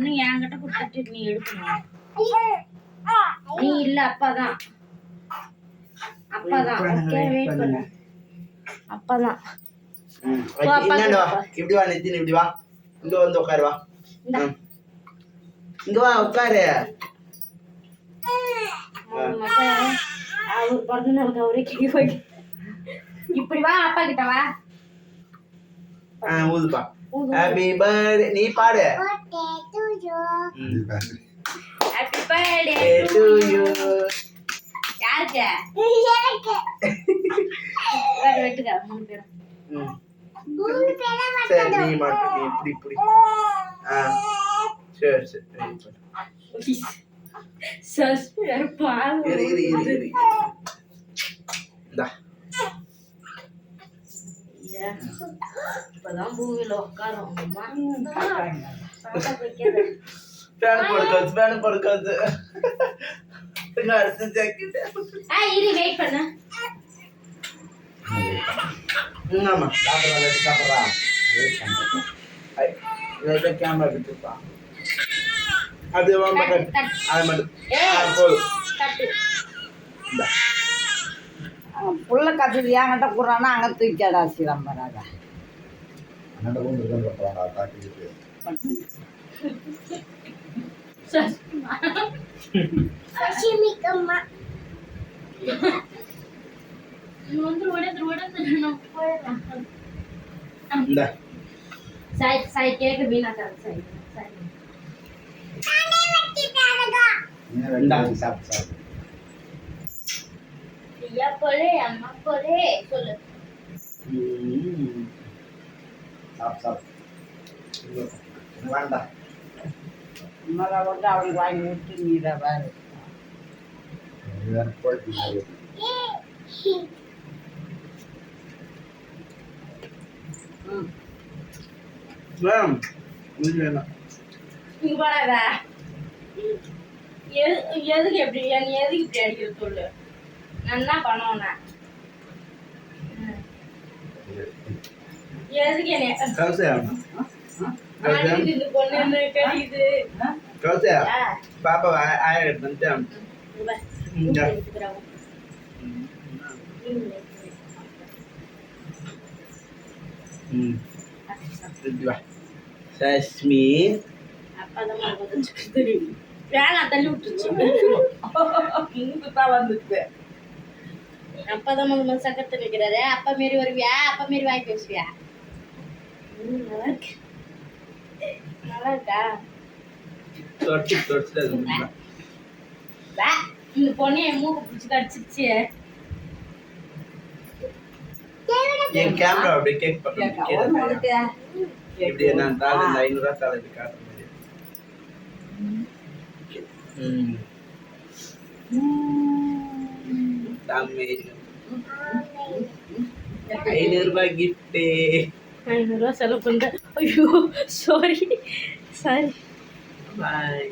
ஒண்ணு என்கிட்ட கொடுத்துட்டு நீ எடுக்கணும். நீ இல்ல அப்பாதான். அப்பாதான். ஓகே வெயிட் பண்ணு அப்பாதான். இப்படி வா நித்தின் இப்படி வா. இங்க வந்து உட்காரு வா. இங்க வா உட்காரு அவர் பிறந்த நாளுக்கு அவரே போய் இப்படி வா அப்பா கிட்ட வா. ஆ ஊதுப்பா. ஊது. ஹாப்பி பர்த்டே நீ பாடு. டு யூ யாருக்கு? வேற வெட்டுக்க மூணு பேரும். சரி நீ மாட்டு நீ இப்படி இப்படி. ஆ. சரி சரி wait பண்ணு. சஸ்பெண்ட் பால் இரு இரு இரு இரு. இந்தா. இப்பதான் பூமியில உட்காரும் அம்மா. ஃபேன் போடுக்காது ஃபேன் போடுக்காது அடுத்த ஜாக்கெட் ஆ இரு வெயிட் பண்ணு. புள்ள கத்துது என்கிட்ட கூறானா அங்கே தூக்கிடா சிலம்பராஜா வந்துரு உடந்துரு நம்ம போயிடலாம் இந்தா சாய் சாய் கேக்கு வீணா தர சாய். சாய் ஐயா போலே அம்மா போலே சொல்லு. வேண்டாம் மழை வந்து அவனுக்கு வாங்கி விட்டு நீரை வேறு ம் வேணாம் எது எதுக்கு எப்படி நீ எதுக்கு இப்படி அடிக்கிற சொல்லு நான் என்ன பண்ணுவேன் பாப்பா ஆய எடுத்துட்டேன் இங்க பாரு. இங்க. எடுத்துக்கிறேன். ம். இப்படி வா. சஷ்மி. வேணாம் தள்ளி விட்டுருச்சு. வந்துச்சு அப்பதான் முதல் முதல் சக்கரத்தை வைக்கிறாரு அப்பா மாரி வருவியா? அப்பா மாரி வாய் பேசுவியா? நல்லா இருக்கு நல்லா இருக்கா? தொட்டு தொட்டு அது வா, இந்த பொண்ணு என் மூக்கு பிடிச்சி என் கேமரா அப்படியே கேக் பக்கம் இப்படி நான் தாள் இந்த ஐநூறுரூவா தாள் இப்படி காட்ட முடியும் ம். தாமே ஐநூறுரூபா கிஃப்ட்டு ஐநூறுரூவா செலவு பண்ணுறேன் ஐயோ சாரி சாரி பாய்